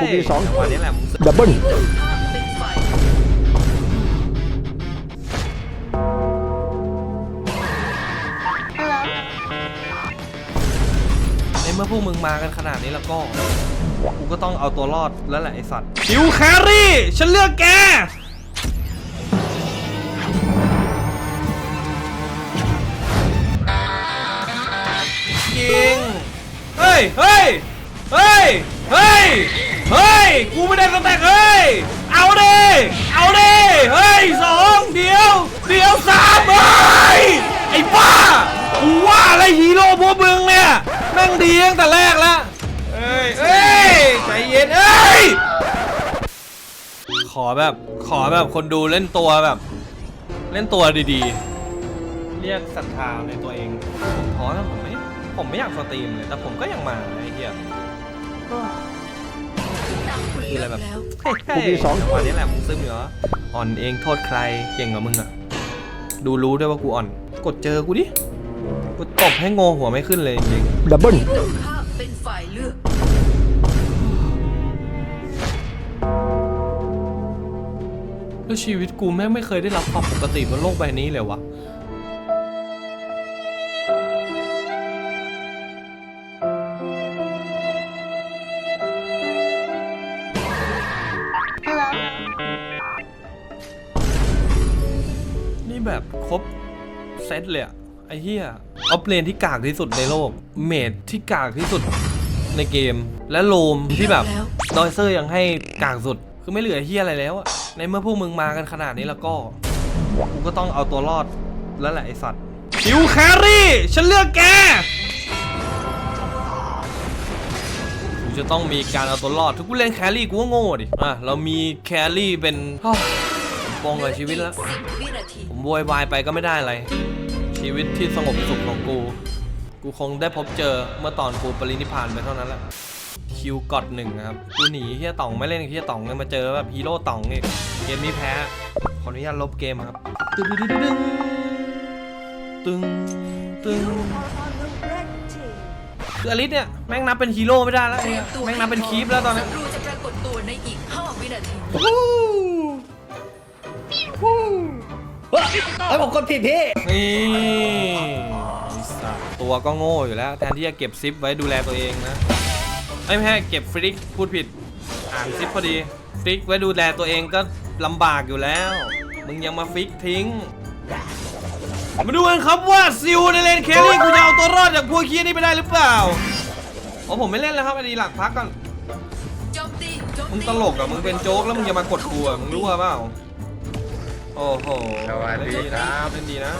กูมีสอง วันนี้แหละมึงดับเบิลในเมื่อพวกมึงมากันขนาดนี้แล้วก็ กูก็ต้องเอาตัวรอดแล้วแหละไอสัตว์คิวแครี่ ฉันเลือกแก จริง เฮ้ย เฮ้ย เฮ้ย เฮ้ย เฮ้ย กูไม่ได้สแต็กเฮ้ย เอาดิ เอาดิ เฮ้ยสองเดียว เดียวสามเฮ้ย ไอ้บ้า กูว่าอะไรฮีโร่พวกมึงเนี่ย แม่งดีตั้งแต่แรกแล้วเอ้ยเอ้ย ใจเย็นเอ้ย ขอแบบ ขอแบบคนดูเล่นตัวแบบ เล่นตัวดีๆ เรียกศรัทธาในตัวเอง ผมท้อนะผมไม่ ผมไม่อยากสตรีมเลย แต่ผมก็ยังมาไอ้เหี้ย คืออะไรแบบเฮ้ยกูมีสองวันนี้แหละมึงซึมเหรออ่อนเองโทษใครเก่งกว่ามึงอะดูรู้ด้วยว่ากูอ่อน กดเจอกูดิกูตบให้โงหัวไม่ขึ้นเลยจริงดับเบิลตรงข้ามเป็นฝ่ายเลือกๆแล้วชีวิตกูแม่งไม่เคยได้รับความปกติบนโลกใบนี้เลยวะ ซตเลยอะไอ้เหี้ยออฟเลนที่กากที่สุดในโลก เมดที่กากที่สุดในเกม และโลมที่แบบดอยเซอร์ยังให้กากสุด คือไม่เหลือเหี้ยอะไรแล้วอะในเมื่อพวกมึงมากันขนาดนี้แล้วก็ กูก็ต้องเอาตัวรอดแล้วแหละไอสัตว์คิวแครี่ฉันเลือกแกกูจะต้องมีการเอาตัวรอดทุกกูเล่นแครี่กูก็โง่ดิอะเรามีแครี่เป็นอ้าว ปองกับชีวิตแล้วสิบวินาทีผมโวยวายไปก็ไม่ได้อะไร ชีวิตที่สงบสุขของกู กูคงได้พบเจอเมื่อตอนกูปรินิพพานไปเท่านั้นแหละ คิวกอดหนึ่งนะครับ กูหนีเฮียต่องไม่เล่นกับเฮียต่องเลยมาเจอแบบฮีโร่ต่องอีกเกมนี้แพ้ ขออนุญาตลบเกมครับ ตึงตึงตึงตึงตึงคืออลิสเนี่ยแม่งนับเป็นฮีโร่ไม่ได้แล้วเนี่ยแม่งนับเป็นคีปแล้วตอนนี้ศัตรูจะปรากฏตัวในอีก5วินาที เฮ้ยผมกดผิดพี่ นี่ไอ้สัตว์ตัวก็โง่อยู่แล้ว แทนที่จะเก็บซิปไว้ดูแลตัวเองนะไอ้ยไม่ใช่เก็บฟริกพูดผิด อ่านซิปพอดีฟริกไว้ดูแลตัวเองก็ลำบากอยู่แล้ว มึงยังมาฟิกทิ้ง มาดูกันครับว่าซิลในเลนเคลลี่กูจะเอาตัวรอดจากพวกเคียนี่ไปได้หรือเปล่าอ๋อผมไม่เล่นแล้วครับอันนี้หลักพักก่อนโจมตีโจมตีมึงตลกอะมึงเป็นโจ๊กแล้วมึงจะมากดกูอะมึงรู้เปล่า โอ้โหสวัสดีครับเล่นดีนะ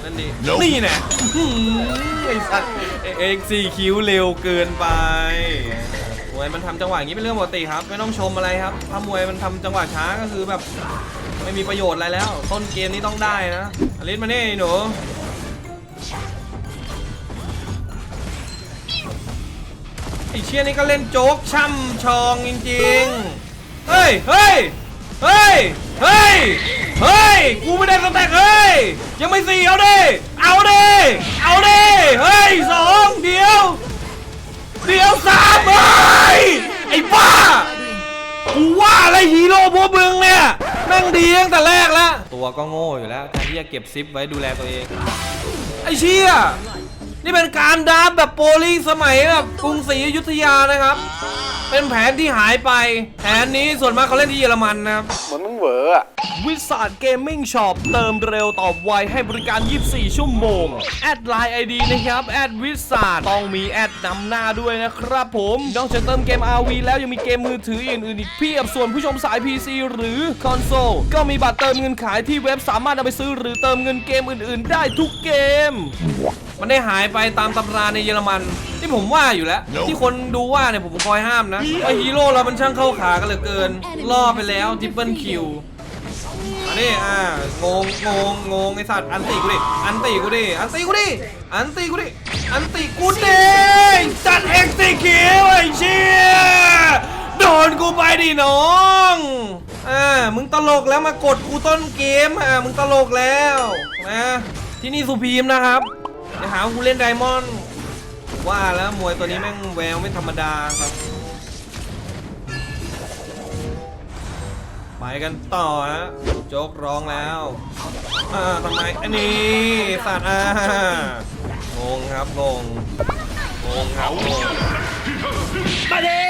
เล่นดีนี่แน่อื้อหือไอ้สัตว์เอ็กซี่คิวเร็วเกินไปมวยมันทำจังหวะอย่างนี้เป็นเรื่องปกติครับ ไม่ต้องชมอะไรครับ ถ้ามวยมันทำจังหวะช้าก็คือแบบ ไม่มีประโยชน์อะไรแล้ว ต้นเกมนี้ต้องได้นะอลิสมานี่หนูไอ้เชี่ยนี่ก็เล่นโจ๊กช่ำชองจริงๆ เฮ้ยเฮ้ย เฮ้ย เฮ้ย เฮ้ย กูไม่ได้สแต็กเฮ้ย ยังไม่สี่เอาดิ เอาดิ เอาดิ เฮ้ยสองเดียว เดียวสามเฮ้ย ไอ้บ้า กูว่าอะไรฮีโร่พวกมึงเนี่ย แม่งดีตั้งแต่แรกแล้ว ตัวก็โง่อยู่แล้วแทนที่จะเก็บซิปไว้ดูแลตัวเอง ไอ้เชี่ย นี่เป็นการดราฟแบบโปรลิงสมัยแบบกรุงศรีอยุธยานะครับ เป็นแผนที่หายไป แผนนี้ส่วนมากเขาเล่นที่เยอรมันนะครับ เหมือนมึงเหวออะวิสาดเกมมิ่งช็อปเติมเร็วตอบไวให้บริการ 24 ชั่วโมง แอดไลน์ไอดีนะครับ แอดวิสาดต้องมีแอดนำหน้าด้วยนะครับผมนอกจากเติมเกม RV แล้วยังมีเกมมือถืออื่นๆอีกเพียบส่วนผู้ชมสาย PC หรือคอนโซลก็มีบัตรเติมเงินขายที่เว็บสามารถเอาไปซื้อหรือเติมเงินเกมอื่น ๆ ได้ทุกเกม มันได้หายไปตามตำราในเยอรมัน ที่ผมว่าอยู่แล้ว ที่คนดูว่าเนี่ยผมคอยห้ามนะว่าฮีโร่เรามันช่างเข้าขากันเหลือเกิน ล่อไปแล้วทิปเปิลคิวอันนี้อ่างงงงงงไอสัตว์อันตีกูดิอันตีกูดิอันตีกูดิอันตีกูดิอันตีกูดิจัดเอ็กซ์คิวไอเชี่ยโดนกูไปดิน้องอ่ามึงตลกแล้วมากดกูต้นเกมอะมึงตลกแล้วนะที่นี่สุพีมนะครับ ไปหาผู้เล่นไดมอนว่าแล้วมวยตัวนี้แม่งแววไม่ธรรมดาครับ ไปกันต่อฮะโจกร้องแล้วทำไมอันนี้สัตว์อ่างงครับงงงงครับงงมาดิ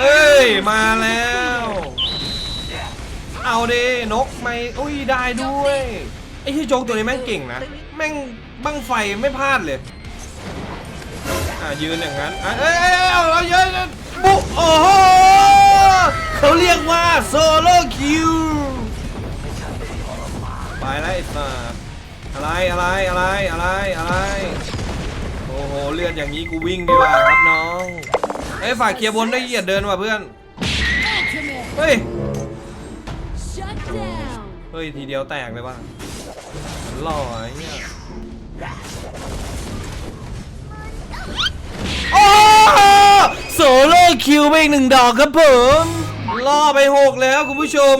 เอ้ย มาแล้ว เอาดินกไม่อุ้ยได้ด้วยไอ้ที่โจกตัวนี้แม่งเก่งนะ แม่ง บังไฟไม่พลาดเลย อะยืนอย่างนั้นอะเอ้ยเอ้ยเอ้ยเอาเราเยอะนะบุโอ้โหเขาเรียกว่าโซโล่คิวไปแล้วไอ้สัสอะไรอะไรอะไรอะไรอะไรโอ้โหเลือดอย่างนี้กูวิ่งดีกว่าครับน้องเอ้ยฝากเคลียร์บนได้เหยียดเดินว่ะเพื่อนเฮ้ย Shut down. เฮ้ย ทีเดียวแตกเลยว่ะหล่อไอ้เนี่ย โอ้โซโล่คิวไปอีกหนึ่งดอกครับผมล่อไปหกแล้วคุณผู้ชม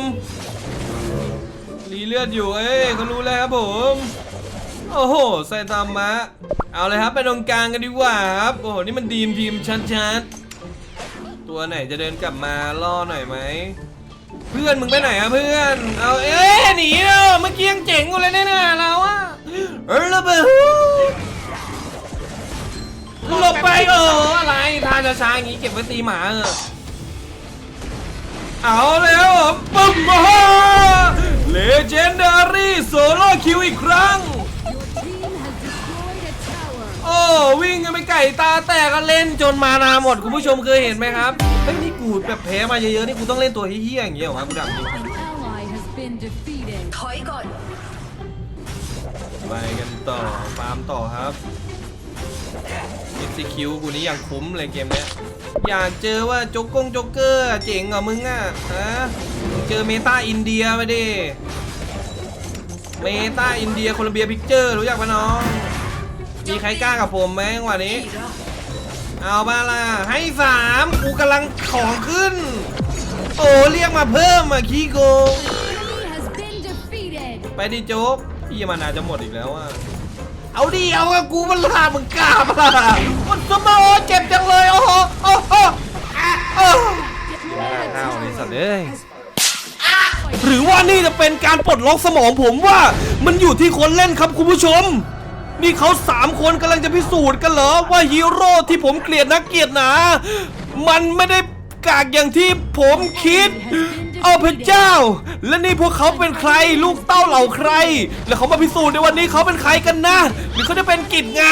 รีเลือดอยู่เอ้ยเขารู้แล้วครับผมโอ้โหไซตามะเอาเลยครับไปตรงกลางกันดีกว่าครับโอ้โหนี่มันดีมทีมชัดๆตัวไหนจะเดินกลับมาล่อหน่อยไหมเพื่อนมึงไปไหนอะเพื่อน เอาเอ้ยหนีเนาะเมื่อกี้ยังเจ๋งกูเลยเนี่ยเราอะ เออระเบิดหลบไปเอออะไรทานช้าๆอย่างงี้เก็บไว้ตีหมาเออเอาแล้วปุ๊บมาเลเจนดารี่โซโล่คิวอีกครั้ง โอ้วิ่งกันไปไก่ตาแตกกันเล่นจนมานาหมด คุณผู้ชมเคยเห็นไหมครับเฮ้ยนี่กูแบบแพ้มาเยอะๆ นี่กูต้องเล่นตัวเฮี้ยๆอย่างเงี้ยเหรอวะกูดังจริง ไปกันต่อ ฟาร์มต่อครับมิสซิคิวกูนี่อย่างคุ้มเลยเกมเนี้ย อยากเจอว่าโจ๊กกงโจ๊กเกอร์อะเจ๋งเหรอมึงอะฮะมึงเจอเมตาอินเดียไปดิ เมตาอินเดียโคลัมเบียพิกเจอร์รู้จักปะน้อง มีใครกล้ากับผมไหมจังหวะนี้ที่รักเอามาล่ะ ให้สามกูกำลังของขึ้น โอ้เรียกมาเพิ่มอะขี้โกง Enemy has been defeated. ไปดิโจ๊ก พี่มานาจะหมดอีกแล้วอะเอาดิเอากับกูมันลามึงกล้าปะล่ะมันสมองเจ็บจังเลยโอ้โหโอ้โหอะโอ้ข้าวนี่สัตว์เอ้ยหรือว่านี่จะเป็นการปลดล็อกสมองผมว่า มันอยู่ที่คนเล่นครับคุณผู้ชม นี่เขาสามคนกำลังจะพิสูจน์กันเหรอว่าฮีโร่ที่ผมเกลียดนักเกลียดหนา มันไม่ได้กากอย่างที่ผมคิด เอาพระเจ้า และนี่พวกเขาเป็นใคร ลูกเต้าเหล่าใคร แล้วเขามาพิสูจน์ในวันนี้เขาเป็นใครกันนะ หรือเขาจะเป็นกิจไง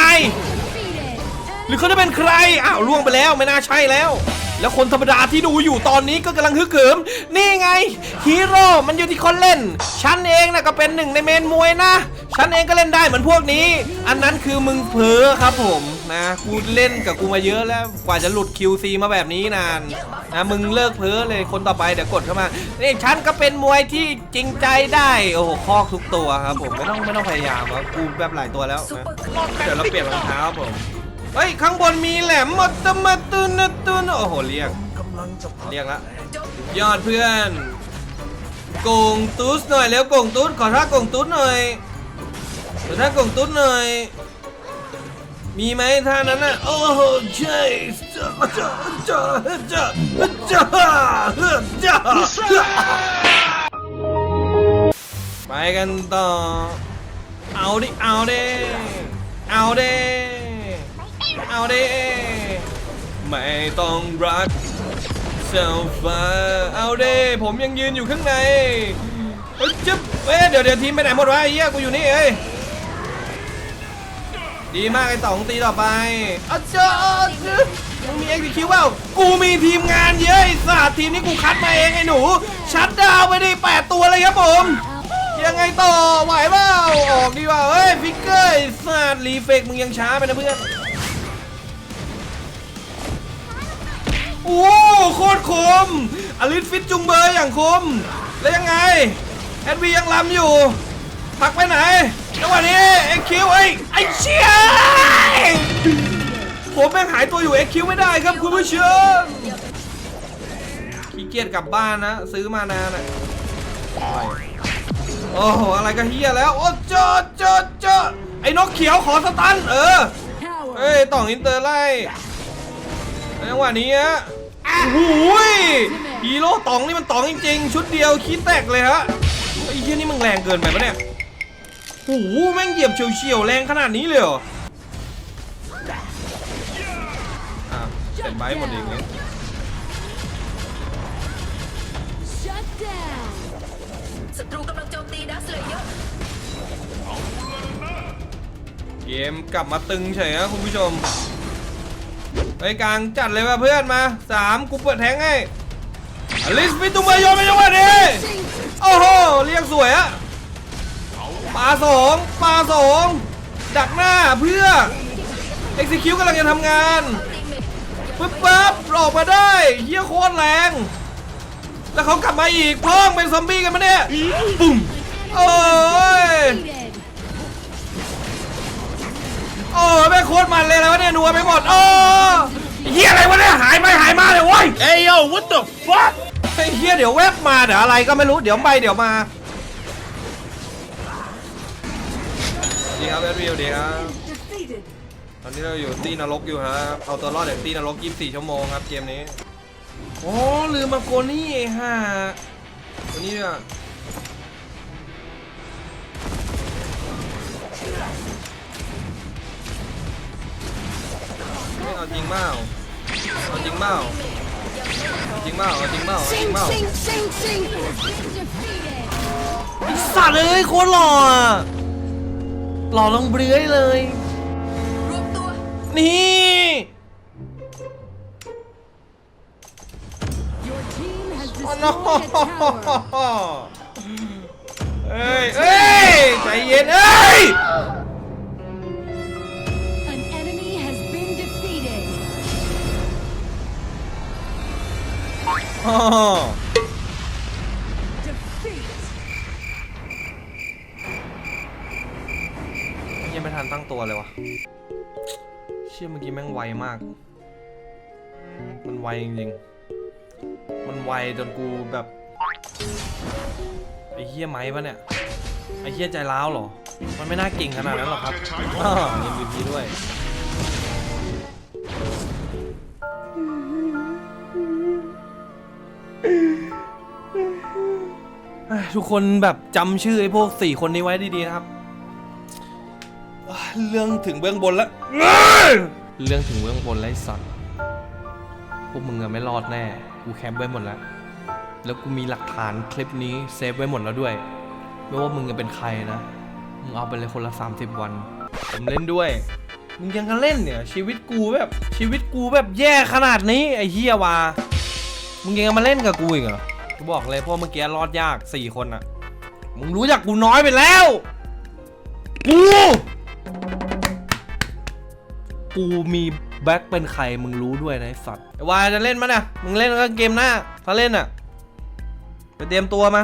หรือเขาจะเป็นใคร อ้าวล่วงไปแล้วไม่น่าใช่แล้ว แล้วคนธรรมดาที่ดูอยู่ตอนนี้ก็กำลังฮึกเหิม นี่ไงฮีโร่มันอยู่ที่คนเล่น ฉันเองนะก็เป็นหนึ่งในเมนมวยนะ ฉันเองก็เล่นได้เหมือนพวกนี้ อันนั้นคือมึงเพ้อครับผมนะกูเล่นกับกูมาเยอะแล้วกว่าจะหลุด QC มาแบบนี้นานนะมึงเลิกเพ้อเลยคนต่อไปเดี๋ยวกดเข้ามานี่ฉันก็เป็นมวยที่จริงใจได้โอ้โหคอกทุกตัวครับผมไม่ต้องไม่ต้องพยายามครับกูแบบหลายตัวแล้วนะเปอร์คลอเดี๋ยวเราเปลี่ยนรองเท้าครับผม เฮ้ยข้างบนมีแหลมมาตมาตุนตุนโอ้โหเรียกเรียกละยอดเพื่อนโกงตุ๊ดหน่อยเร็วโกงตุ๊ดขอท่าโกงตุ๊ดหน่อยขอท่าโกงตุ๊ดหน่อย มีไหมท่านั้นน่ะโอ้โหใช่จ้าจ้าจ้าจ้าจ้าจ้าไปกันต่อเอาดิเอาดิเอาดิ เอาดิ ไม่ต้องรักเซลฟ้าเอาเด้ผมยังยืนอยู่ข้างในเฮ้ยจึ๊บเอ้ยเดี๋ยวเดี๋ยวทีมไปไหนหมดวะไอ้เหี้ยกูอยู่นี่เอ้ย ดีมากไอ้ต๋องตีต่อไปอาจารย์มึงมีเอ็กซ์คิวเปล่ากูมีทีมงานเยอะไอ้สัตว์ทีมนี้กูคัดมาเองไอ้หนู ชัดดาวไปดิแปดตัวเลยครับผม ยังไงต่อไหวเปล่าออกดีกว่าเฮ้ยฟิกเกอร์ไอ้สัตว์รีเฟกมึงยังช้าไปนะเพื่อน โอ้โคตรคมอลิสฟิตจุงเบยอย่างคม แล้วยังไงแอดวียังลำอยู่พักไปไหนจังหวะนี้เอ็กคิวไอ้ไอ้เชี่ยผมแม่งหายตัวอยู่เอ็กคิวไม่ได้ครับคุณผู้ชมขี้เกียจกลับบ้านนะ ซื้อมานานอะโอ้โหอะไรก็เฮียแล้ว โอ้เจอเจอเจอไอ้นกเขียวขอสตันเออเฮ้ยต่องอินเตอร์ไล่จังหวะนี้ฮะ หยฮีโร่ตองนี่มันตองจริงๆ ชุดเดียวคิดแตกเลยฮะไอ้เหี้ยนี่มึงแรงเกินไปปะเนี่ยโอ้โหแม่งเหยียบเฉียวๆแรงขนาดนี้เลยเหรออะเป็นไบหมดอีกเลย Shut down. ศัตรูกำลังโจมตีดัสเลเยอร์เกมกลับมาตึงเฉยนะคุณผู้ชม ไปกลางจัดเลยว่ะเพื่อนมาสามกูเปิดแทงให้อลิสมิตุมายโยไม่จังหวะนี้โอ้โหเรียกสวยอะปาสองปาสองดักหน้าเพื่อ execute กำลังจะทำงานปึ๊บปั๊บออกมาได้เฮียโคตรแรง แล้วเขากลับมาอีกพ้องเป็นซอมบี้กันมาเนี่ย ปุ้ม ม่งโคตรมันเลยแล้วะเนี่ยนัวไปหมดโอ้เฮียอะไรวะเนี่ยหายไปหายมาเลยโว้ย Hey yo, what the fuck? ไอ้เฮียเดี๋ยวแวบมาเดี๋ยวอะไรก็ไม่รู้เดี๋ยวไปเดี๋ยวมาดีครับแอดวิวดีครับตอนนี้เราอยู่ตีนรกอยู่ครับเอาตัวรอดจากตีนรก 24 ชั่วโมงครับเกมนี้โอ้ลืมมาโกนี่ไอ้ห่าตัวนี้เนี่ย เอาจริงเปล่าเอาจริงเปล่าเอาจริงเปล่าเอาจริงเปล่าเอาจริง Sing, เปล่า sing, sing, sing. Defeated. ไอ้สัตว์เอ้ยโคตรหล่ออะหล่อลงเบลื้อยเลยรวมตัวนี่ Your team has โอ้ destroyed โห a tower. เอ้ยเอ้ยใจเย็นเอ้ย ยังไม่ทันตั้งตัวเลยวะเชื่อเมื่อกี้แม่งไวมาก มันไวจริงๆ มันไวจนกูแบบไอ้เฮี้ยไหมปะเนี่ย ไอ้เฮี้ยใจร้าวเหรอ มันไม่น่าเก่งขนาดนั้นหรอกครับอ้าว MVP ด้วย ทุกคนแบบจำชื่อไอ้พวกสี่คนนี้ไว้ดีๆนะครับ เรื่องถึงเบื้องบนแล้ว เรื่องถึงเบื้องบนแล้วไอ้สัตว์พวกมึงอะไม่รอดแน่ กูแคปไว้หมดแล้ว แล้วกูมีหลักฐานคลิปนี้เซฟไว้หมดแล้วด้วย ไม่ว่ามึงจะเป็นใครนะ มึงเอาไปเลยคนละ 30 วัน ผมเล่นด้วย มึงยังกันเล่นเนี่ย ชีวิตกูแบบชีวิตกูแบบแย่ขนาดนี้ไอ้เฮียวา มึงยังมาเล่นกับกูอีกเหรอ กูบอกเลยพวกเมื่อกี้รอดยากสี่คนอะมึงรู้จักกูน้อยไปแล้ว กู กูมีแบ็คเป็นใครมึงรู้ด้วยนะไอ้สัตว์ไอ้วายจะเล่นมั้ยเนี่ยมึงเล่นก็เกมหน้า ถ้าเล่นอะไปเตรียมตัวมา